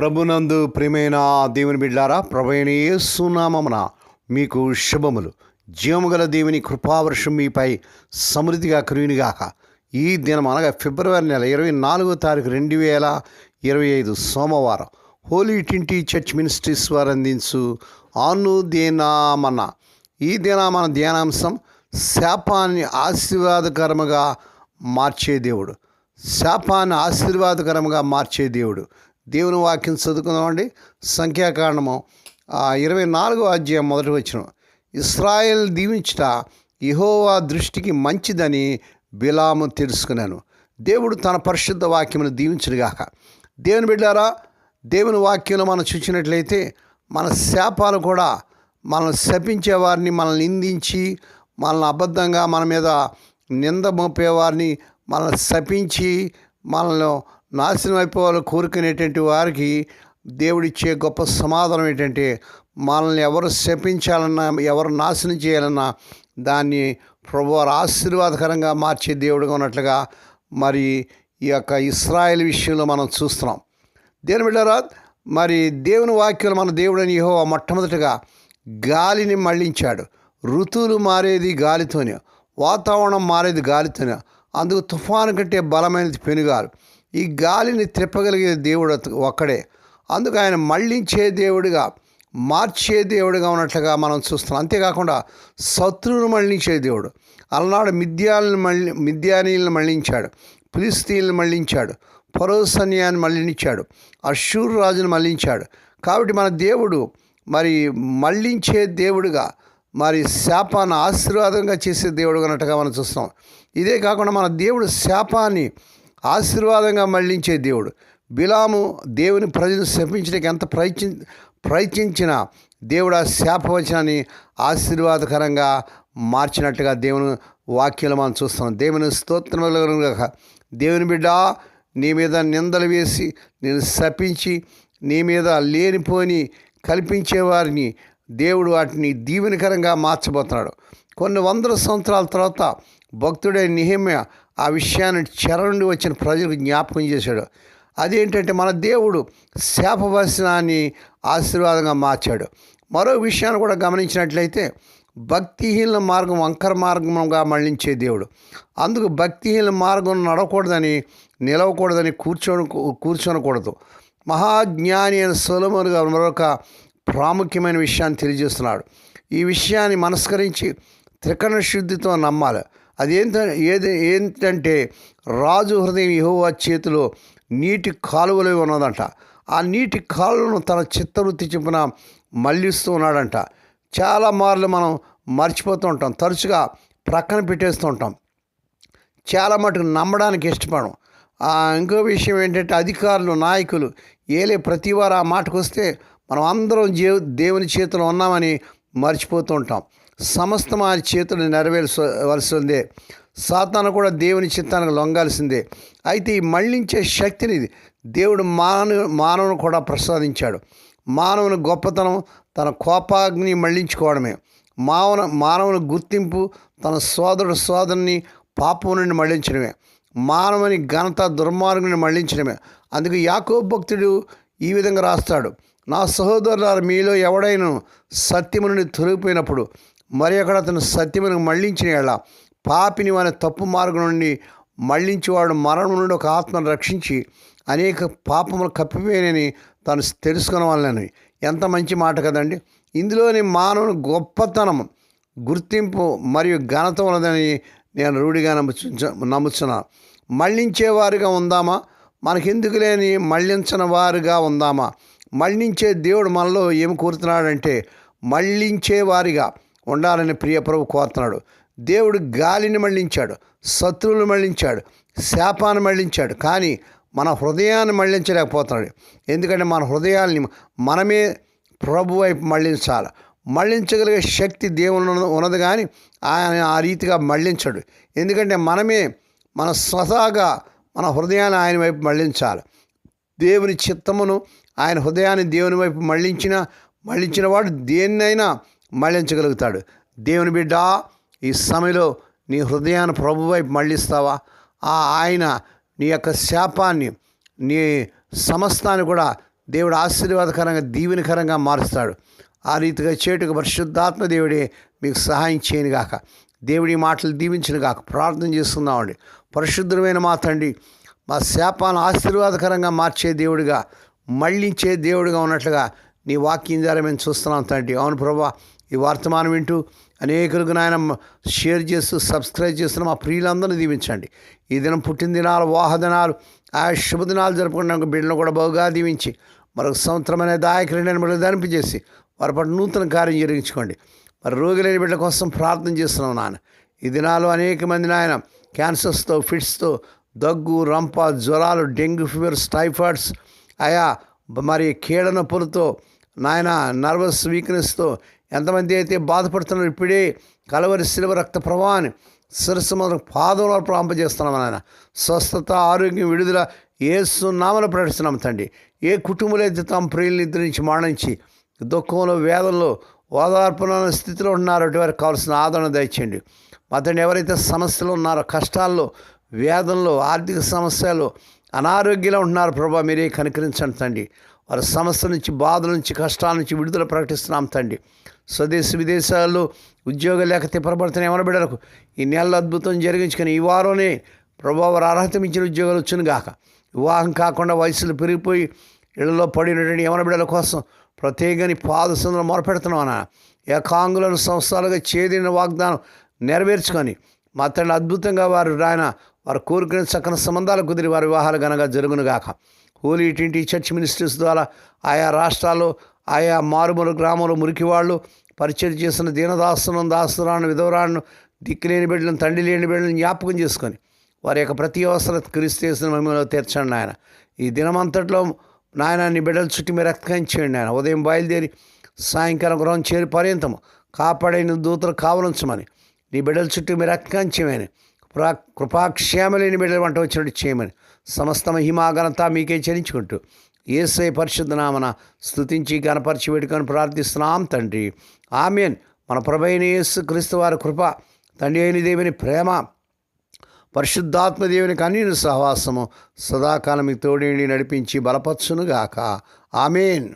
ప్రభునందు ప్రియమైన దేవుని బిడ్డారా ప్రభైన సునామమున మీకు శుభములు. జీవముగల దేవుని కృపావర్షం మీపై సమృద్ధిగా కరువునిగాక. ఈ దినం అనగా ఫిబ్రవరి నెల ఇరవై నాలుగో తారీఖు రెండు వేల ఇరవై ఐదు సోమవారం హోలీ టింటీ చర్చ్ మినిస్ట్రీస్ వారు అందించు ఆను దేనామన్న ఈ దినామన ధ్యానాంశం శాపాన్ని ఆశీర్వాదకరముగా మార్చే దేవుడు. శాపాన్ని ఆశీర్వాదకరంగా మార్చే దేవుడు. దేవుని వాక్యం చదువుకుందామండి సంఖ్యాకాండము ఇరవై నాలుగో అధ్యాయం మొదటి వచ్చిన ఇస్రాయల్ దీవించట యెహోవా దృష్టికి మంచిదని బిలాము తెలుసుకున్నాను. దేవుడు తన పరిశుద్ధ వాక్యమును దీవించుడుగాక దేవుని బిడ్డారా దేవుని వాక్యంలో మనం చూసినట్లయితే మన శాపాలు కూడా మనల్ని శపించే వారిని మనల్ని నిందించి మనల్ని అబద్ధంగా మన మీద నింద మోపేవారిని మనల్ని శపించి మనల్ని నాశనం అయిపోవాలని కోరుకునేటువంటి వారికి దేవుడిచ్చే గొప్ప సమాధానం ఏంటంటే మనల్ని ఎవరు శపించాలన్నా ఎవరు నాశనం చేయాలన్నా దాన్ని ప్రభువారు ఆశీర్వాదకరంగా మార్చే దేవుడుగా ఉన్నట్లుగా మరి ఈ యొక్క ఇస్రాయల్ విషయంలో మనం చూస్తున్నాం. దేని బిడ్డారా మరి దేవుని వాక్యాలు మన దేవుడని యహో మొట్టమొదటిగా గాలిని మళ్ళించాడు ఋతువులు మారేది గాలితోనే వాతావరణం మారేది గాలితోనే అందుకు తుఫాను కంటే బలమైనది పెనుగాలు ఈ గాలిని త్రిప్పగలిగే దేవుడు ఒక్కడే. అందుకు ఆయన మళ్ళించే దేవుడిగా మార్చే దేవుడిగా ఉన్నట్లుగా మనం చూస్తున్నాం. అంతేకాకుండా శత్రువును మళ్ళించే దేవుడు. అలనాడు మిథ్యాలను మళ్ళీ మిథ్యానీలను మళ్ళించాడు ఫిలిస్తీన్లను మళ్ళించాడు పరోసన్యాన్ని మళ్ళించాడు అశూర్ రాజును మళ్ళించాడు కాబట్టి మన దేవుడు మరి మళ్ళించే దేవుడుగా మరి శాపాన్ని ఆశీర్వాదంగా చేసే దేవుడు అన్నట్టుగా మనం చూస్తాం ఇదే కాకుండా మన దేవుడు శాపాన్ని ఆశీర్వాదంగా మళ్ళించే దేవుడు. బిలాము దేవుని ప్రజలు శపించడానికి ఎంత ప్రయత్ని ప్రయత్నించిన దేవుడు ఆ శాపవచనాన్ని ఆశీర్వాదకరంగా మార్చినట్టుగా దేవుని వాక్యాలు మనం చూస్తున్నాం. దేవుని స్తోత్రములుగా దేవుని బిడ్డ నీ మీద నిందలు వేసి నేను శపించి నీ మీద లేనిపోని కల్పించేవారిని దేవుడు వాటిని దీవెనకరంగా మార్చబోతున్నాడు. కొన్ని వందల సంవత్సరాల తర్వాత భక్తుడే నిహిమ్య ఆ విషయాన్ని చెర నుండి వచ్చిన ప్రజలకు జ్ఞాపకం చేశాడు. అదేంటంటే మన దేవుడు శాపవచనాన్ని ఆశీర్వాదంగా మార్చాడు. మరో విషయాన్ని కూడా గమనించినట్లయితే భక్తిహీన మార్గం వంకర మార్గంగా మళ్ళించే దేవుడు. అందుకు భక్తిహీన మార్గం నడవకూడదని నిలవకూడదని కూర్చోని కూర్చోనకూడదు. మహాజ్ఞాని అయిన సొలమునుగా మరొక ప్రాముఖ్యమైన విషయాన్ని తెలియజేస్తున్నాడు. ఈ విషయాన్ని మనస్కరించి త్రికరణ శుద్ధితో నమ్మాలి. అదేంట ఏది ఏంటంటే రాజు హృదయం యహోవా చేతిలో నీటి కాలువలో ఉన్నదంట. ఆ నీటి కాలువను తన చిత్తవృత్తి చొప్పున మళ్ళిస్తూ ఉన్నాడంట. చాలా మార్లు మనం మర్చిపోతూ ఉంటాం. తరచుగా ప్రక్కన పెట్టేస్తూ ఉంటాం. చాలా మటుకు నమ్మడానికి ఇష్టపడం ఆ, ఇంకో విషయం ఏంటంటే అధికారులు నాయకులు ఏలే ప్రతి వారు ఆ మాటకు వస్తే మనం అందరం జే దేవుని చేతిలో ఉన్నామని మర్చిపోతూ ఉంటాం. సమస్తం ఆయన చేతులు నెరవేర్చవలసిందే సాతాను కూడా దేవుని చిత్తానికి లొంగాల్సిందే. అయితే ఈ మళ్ళించే శక్తిని దేవుడు మానవ మానవుని కూడా ప్రసాదించాడు. మానవుని గొప్పతనం తన కోపాగ్ని మళ్ళించుకోవడమే మానవ మానవుని గుర్తింపు తన సోదరుడు సోదరుని పాపం నుండి మళ్ళించడమే మానవుని ఘనత దుర్మార్గుని మళ్ళించడమే అందుకు యాకో భక్తుడు ఈ విధంగా రాస్తాడు. నా సహోదరులారు మీలో ఎవడైనా సత్యము నుండి తొలగిపోయినప్పుడు మరి అక్కడ అతను సత్యమును మళ్ళించిన ఎడల పాపిని వాని తప్పు మార్గం నుండి మళ్ళించేవాడు మరణం నుండి ఒక ఆత్మను రక్షించి అనేక పాపములు కప్పిపోయినని తాను వాళ్ళని. ఎంత మంచి మాట కదండి. ఇందులోని మానవుని గొప్పతనం గుర్తింపు మరియు ఘనత ఉన్నదని నేను రూఢిగా నమ్ము నమ్ముతున్నాను మళ్ళించేవారుగా ఉందామా? మనకెందుకు లేని మళ్ళించిన వారుగా ఉందామా? మళ్ళించే దేవుడు మనలో ఏమి కోరుతున్నాడంటే మళ్ళించేవారిగా ఉండాలని ప్రియ ప్రభు కోరుతున్నాడు. దేవుడు గాలిని మళ్ళించాడు శత్రువులు మళ్ళించాడు శాపాన్ని మళ్ళించాడు. కానీ మన హృదయాన్ని మళ్ళించలేకపోతున్నాడు. ఎందుకంటే మన హృదయాల్ని మనమే ప్రభు వైపు మళ్ళించాలి. మళ్ళించగలిగే శక్తి దేవుని ఉన్నది కానీ ఆయన ఆ రీతిగా మళ్ళించడు. ఎందుకంటే మనమే మన స్వతహాగా మన హృదయాన్ని ఆయన వైపు మళ్ళించాలి. దేవుని చిత్తమును ఆయన హృదయాన్ని దేవుని వైపు మళ్ళించిన మళ్ళించిన వాడు దేన్నైనా మళ్ళించగలుగుతాడు. దేవుని బిడ్డ ఈ సమయంలో నీ హృదయాన్ని ప్రభు వైపు మళ్ళిస్తావా? ఆ ఆయన నీ యొక్క శాపాన్ని నీ సమస్తాన్ని కూడా దేవుడు ఆశీర్వాదకరంగా దీవెనకరంగా మారుస్తాడు. ఆ రీతిగా చేటుకు పరిశుద్ధాత్మ దేవుడే మీకు సహాయం చేయను గాక. దేవుడి మాటలు దీవించిన గాక. ప్రార్థన చేస్తున్నామండి. పరిశుద్ధమైన మా తండ్రి మా శాపాన్ని ఆశీర్వాదకరంగా మార్చే దేవుడిగా మళ్ళించే దేవుడిగా ఉన్నట్లుగా నీ వాక్యం ద్వారా మేము చూస్తున్నాం తండ్రి. అవును ప్రభా ఈ వర్తమానం వింటూ అనేకులకు నాయన షేర్ చేస్తూ సబ్స్క్రైబ్ చేస్తున్న మా ప్రియులందరినీ దీవించండి. ఈ దినం పుట్టినదినాలు వాహదినాలు ఆయా ఆ శుభదినాలు జరుపుకున్న బిడ్డలను కూడా బహుగా దీవించి మరొక సంవత్సరం అనే దాయకులను బిడ్డలు ధనిపించేసి వారి పట్ల నూతన కార్యం జరిగించుకోండి. మరి రోగిలేని బిడ్డల కోసం ప్రార్థన చేస్తున్నాం నాన్న ఈ దినాలు అనేక మంది నాయన క్యాన్సర్స్తో ఫిట్స్తో దగ్గు రంప జ్వరాలు డెంగ్యూ ఫీవర్స్ టైఫాయిడ్స్ ఆయా మరి కీళ్ళ నొప్పులతో నాయన నర్వస్ వీక్నెస్తో ఎంతమంది అయితే బాధపడుతున్నారు ఇప్పుడే కలవరి శిలువ రక్త ప్రవాహాన్ని శిరస్సు మొదలు పాదంలో ప్రాంపజేస్తున్నాం నాయన. స్వస్థత ఆరోగ్యం విడుదల ఏసు నామలు ప్రకటిస్తున్నాం తండ్రి. ఏ కుటుంబంలో అయితే తమ ప్రియులు నిద్రించి మరణించి దుఃఖంలో వేదంలో ఓదార్పున స్థితిలో ఉన్నారో వారికి కావాల్సిన ఆదరణ దయచేయండి. అతను ఎవరైతే సమస్యలు ఉన్నారో కష్టాల్లో వేదంలో ఆర్థిక సమస్యలు అనారోగ్యంలో ఉంటున్నారు ప్రభా మీరే కనికరించండి తండ్రి. వారి సమస్య నుంచి బాధల నుంచి కష్టాల నుంచి విడుదల ప్రకటిస్తున్నాం తండ్రి. స్వదేశ విదేశాల్లో ఉద్యోగం లేక తిప్పబడుతున్న ఎవరి బిడ్డలకు? ఈ నెలలో అద్భుతం జరిగించుకొని ఈ వారంనే ప్రభావ వారు అర్హత మించిన ఉద్యోగాలు వచ్చును గాక. వివాహం కాకుండా వయసులు పెరిగిపోయి ఇళ్ళలో పడినటువంటి యవన బిడ్డల కోసం ప్రత్యేకని పాద సందులో మొరపెడుతున్నాం అన్న ఏకాంగులను సంస్థలుగా చేదిన వాగ్దానం నెరవేర్చుకొని మా తండ్రి అద్భుతంగా వారు రాయన వారు కోరుకునే చక్కని సంబంధాలు కుదిరి వారి వివాహాలు ఘనంగా జరుగునుగాక హోలీ టింటి చర్చ్ మినిస్ట్రీస్ ద్వారా ఆయా రాష్ట్రాల్లో ఆయా మారుమూల గ్రామంలో మురికివాళ్ళు పరిచయం చేసిన దీనదాసులను దాసురాలను దిక్కు దిక్కులేని బిడ్డలను తండ్రి లేని బిడ్డలను జ్ఞాపకం చేసుకొని వారి యొక్క ప్రతి అవసరం క్రీస్తేసిన మహిమలో తీర్చండి ఆయన ఈ దినమంతట్లో నాయన నీ బిడ్డల చుట్టూ మీరు రక్తం చేయండి ఆయన ఉదయం బయలుదేరి సాయంకాలం గృహం చేరి పర్యంతము కాపాడైన దూతలు కావలించమని నీ బిడ్డల చుట్టూ మీరు రక్తం చేయమని కృపా కృపాక్షేమలేని బిడ్డల వంట వచ్చినట్టు చేయమని సమస్త మహిమాఘనత మీకే చరించుకుంటూ ఏసై పరిశుద్ధనామన స్థుతించి గణపరిచి వేడుకొని ప్రార్థిస్తున్నాం తండ్రి. ఆమెన్. మన ప్రభైన యేసు క్రీస్తు వారి కృప తండ్రి అయిన దేవుని ప్రేమ పరిశుద్ధాత్మ దేవుని కన్నీరు సహవాసము సదాకాలం మీకు తోడేండి నడిపించి బలపచ్చునుగాక ఆమెన్.